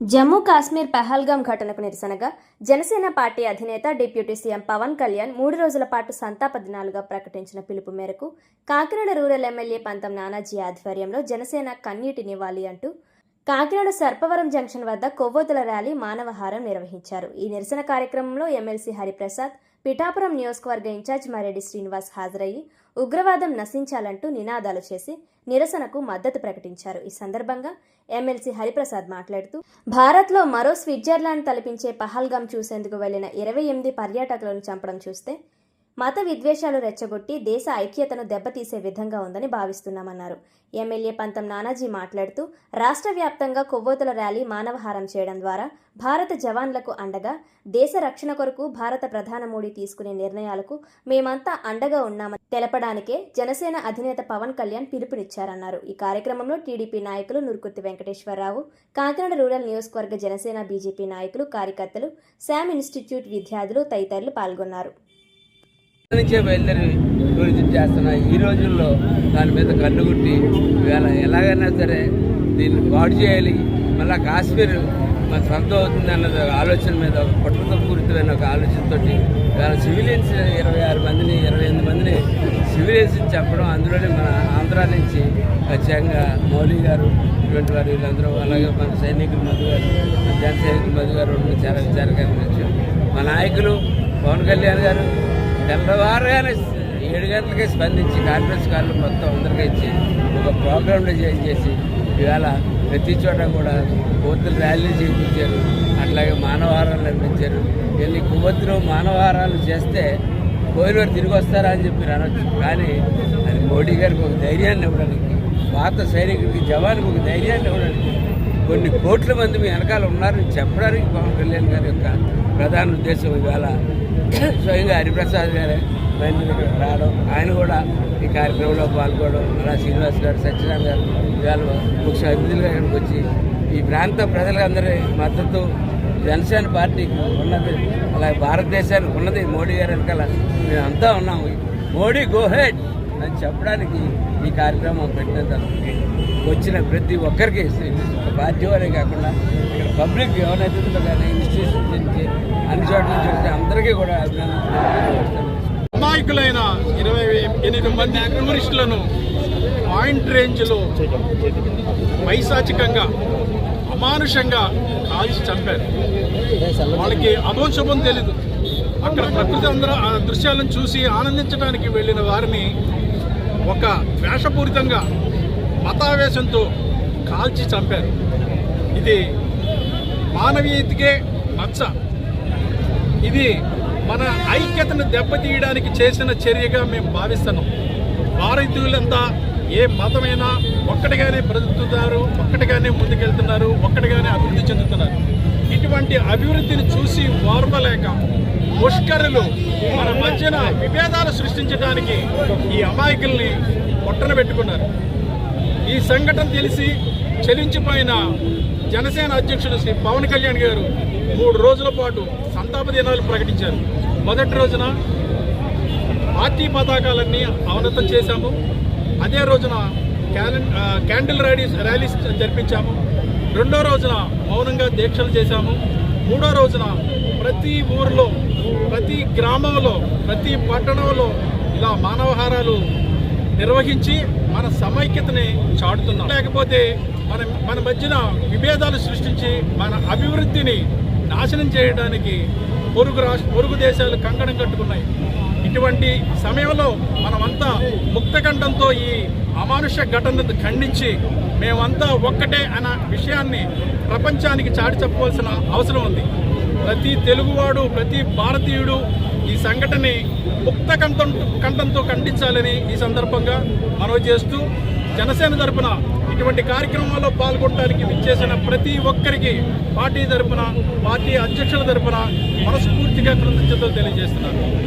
జమ్మూ కాశ్మీర్ పహల్గాం ఘటనకు నిరసనగా జనసేన పార్టీ అధినేత డిప్యూటీ సీఎం పవన్ కళ్యాణ్ మూడు రోజుల పాటు సంతాప దినాలుగా ప్రకటించిన పిలుపు మేరకు కాకినాడ రూరల్ ఎమ్మెల్యే పంతం నానాజీ ఆధ్వర్యంలో జనసేన కన్నీటి నివాళి అంటూ కాకినాడ సర్పవరం జంక్షన్ వద్ద కొవ్వొత్తుల ర్యాలీ మానవహారం నిర్వహించారు. ఈ నిరసన కార్యక్రమంలో ఎమ్మెల్సీ హరిప్రసాద్ పిఠాపురం నియోజకవర్గ ఇన్ఛార్జ్ మారెడ్డి శ్రీనివాస్ హాజరయ్యి ఉగ్రవాదం నశించాలంటూ నినాదాలు చేసి నిరసనకు మద్దతు ప్రకటించారు. ఈ సందర్భంగా ఎమ్మెల్సీ హరిప్రసాద్ మాట్లాడుతూ భారత్లో మరో స్విట్జర్లాండ్ తలపించే పహల్గాం చూసేందుకు వెళ్ళిన ఇరవై ఎనిమిది పర్యాటకులను చంపడం చూస్తే మత విద్వేషాలు రెచ్చగొట్టి దేశ ఐక్యతను దెబ్బతీసే విధంగా ఉందని భావిస్తున్నామన్నారు. ఎమ్మెల్యే పంతం నానాజీ మాట్లాడుతూ రాష్ట్ర వ్యాప్తంగా కొవ్వొతుల ర్యాలీ మానవహారం చేయడం ద్వారా భారత జవాన్లకు అండగా దేశ రక్షణ కొరకు భారత ప్రధాన మోడీ తీసుకునే నిర్ణయాలకు మేమంతా అండగా ఉన్నామని తెలపడానికే జనసేన అధినేత పవన్ కళ్యాణ్ పిలుపునిచ్చారన్నారు. ఈ కార్యక్రమంలో టీడీపీ నాయకులు నుర్కుర్తి వెంకటేశ్వరరావు కాకినాడ రూరల్ నియోజకవర్గ జనసేన బీజేపీ నాయకులు కార్యకర్తలు శామ్ ఇన్స్టిట్యూట్ విద్యార్థులు తదితరులు పాల్గొన్నారు. నుంచే బయలుదేరి టూరిజం చేస్తున్న ఈ రోజుల్లో దాని మీద కన్నుగుట్టి ఇవాళ ఎలాగైనా సరే దీన్ని పాడు చేయాలి. మళ్ళీ కాశ్మీర్ మన సొంతం అవుతుంది అన్నది ఆలోచన మీద ఒక పట్టుదల పూరితమైన ఒక ఆలోచనతో ఇవాళ సివిలియన్స్ ఇరవై ఆరు మందిని ఇరవై ఎనిమిది మందిని సివిలియన్స్ చెప్పడం అందులోనే మన ఆంధ్ర నుంచి ఖచ్చితంగా మౌలి గారు ఇటువంటి వారు వీళ్ళందరూ అలాగే మన సైనికులు మధు గారు జన సైనికులు మధు గారు చాలా విచారకరమైన విషయం. మా నాయకులు పవన్ కళ్యాణ్ గారు తెల్లవారుగానే ఏడు గంటలకే స్పందించి కాన్ఫరెన్స్ కాళ్ళు మొత్తం అందరికీ ఇచ్చి ఒక ప్రోగ్రామ్ డిజైన్ చేసి ఇవాళ ప్రతి చోట కూడా కోతులు ర్యాలీ చేయించారు. అట్లాగే మానవహారాలు నిర్మించారు. వెళ్ళి కొవ్వొత్తులు మానవహారాలు చేస్తే పోయినవారు తిరిగి వస్తారా అని చెప్పి అనొచ్చు. కానీ అది మోడీ గారికి ఒక ధైర్యాన్ని ఇవ్వడానికి పాత సైనికుడికి జవానికి ఒక ధైర్యాన్ని ఇవ్వడానికి కొన్ని కోట్ల మంది మీ వెనకాల ఉన్నారని చెప్పడానికి పవన్ కళ్యాణ్ గారి యొక్క ప్రధాన ఉద్దేశం ఇవాళ స్వయంగా హరిప్రసాద్ గారే బయలుదేరి రావడం. ఆయన కూడా ఈ కార్యక్రమంలో పాల్గొనడం. అలా శ్రీనివాస్ గారు సత్యనారాయణ గారు ఇవాళ ముఖ్య అతిథులుగా ఇక్కడికి వచ్చి ఈ ప్రాంత ప్రజలందరి మద్దతు జనసేన పార్టీకి ఉన్నది అలాగే భారతదేశానికి ఉన్నది. మోడీ గారి వెనకాల మేమంతా ఉన్నాము. మోడీ గోహెడ్ అని చెప్పడానికి ఈ కార్యక్రమం పెట్టినందుకు వచ్చిన ప్రతి ఒక్కరికి ఒక కాకుండా ఇక్కడ పబ్లిక్ ఎవరైతే కానీ ఇన్స్టిట్యూషన్ నుంచి అన్ని చోట్ల నుంచి వచ్చి అందరికీ కూడా అభినందనలు అమాయకులైన ఇరవై ఎనిమిది మంది టూరిస్టులను పాయింట్ రేంజ్లో పైశాచికంగా అమానుషంగా కాల్చి చంపారు. వాళ్ళకి అభం శుభం తెలీదు. అక్కడ ప్రకృతి అందరూ ఆ దృశ్యాలను చూసి ఆనందించడానికి వెళ్ళిన వారిని ఒక వేషపూరితంగా మతావేశంతో కాల్చి చంపారు. ఇది మానవీయతకే మచ్చ. ఇది మన ఐక్యతను దెబ్బతీయడానికి చేసిన చర్యగా మేము భావిస్తున్నాం. భారతీయులంతా ఏ మతమైనా ఒక్కటిగానే బ్రతుకుతున్నారు ఒక్కటిగానే ముందుకెళ్తున్నారు ఒక్కటిగానే అభివృద్ధి చెందుతున్నారు. ఇటువంటి అభివృద్ధిని చూసి ఓర్వలేక ముష్కరులు మన మధ్యన విభేదాలు సృష్టించడానికి ఈ అమాయకుల్ని పొట్టన పెట్టుకున్నారు. ఈ సంఘటన తెలిసి చలించిపోయిన జనసేన అధ్యక్షుడు శ్రీ పవన్ కళ్యాణ్ గారు మూడు రోజుల పాటు సంతాప దినాలు ప్రకటించారు. మొదటి రోజున పార్టీ పతాకాలన్నీ అవనతం చేశాము. అదే రోజున క్యాండిల్ ర్యాలీస్ ర్యాలీస్ జరిపించాము. రెండో రోజున మౌనంగా దీక్షలు చేశాము. మూడో రోజున ప్రతి ఊరిలో ప్రతి గ్రామంలో ప్రతి పట్టణంలో ఇలా మానవహారాలు నిర్వహించి మన సమైక్యతని చాటుతున్నాం. లేకపోతే మన మన మధ్యన విభేదాలు సృష్టించి మన అభివృద్ధిని నాశనం చేయడానికి పొరుగు రాష్ట్ర పొరుగు దేశాలు కంకణం కట్టుకున్నాయి. ఇటువంటి సమయంలో మనమంతా ముక్తకంఠంతో ఈ అమానుష ఘటనను ఖండించి మేమంతా ఒక్కటే అన్న విషయాన్ని ప్రపంచానికి చాటి చెప్పవలసిన అవసరం ఉంది. ప్రతి తెలుగువాడు ప్రతి భారతీయుడు ఈ సంఘటనని ముక్త కంఠం కంఠంతో ఖండించాలని ఈ సందర్భంగా మనవి చేస్తూ జనసేన తరపున ఇటువంటి కార్యక్రమాల్లో పాల్గొనడానికి విచ్చేసిన ప్రతి ఒక్కరికి పార్టీ తరపున పార్టీ అధ్యక్షుల తరపున మనస్ఫూర్తిగా కృతజ్ఞతలు తెలియజేస్తున్నారు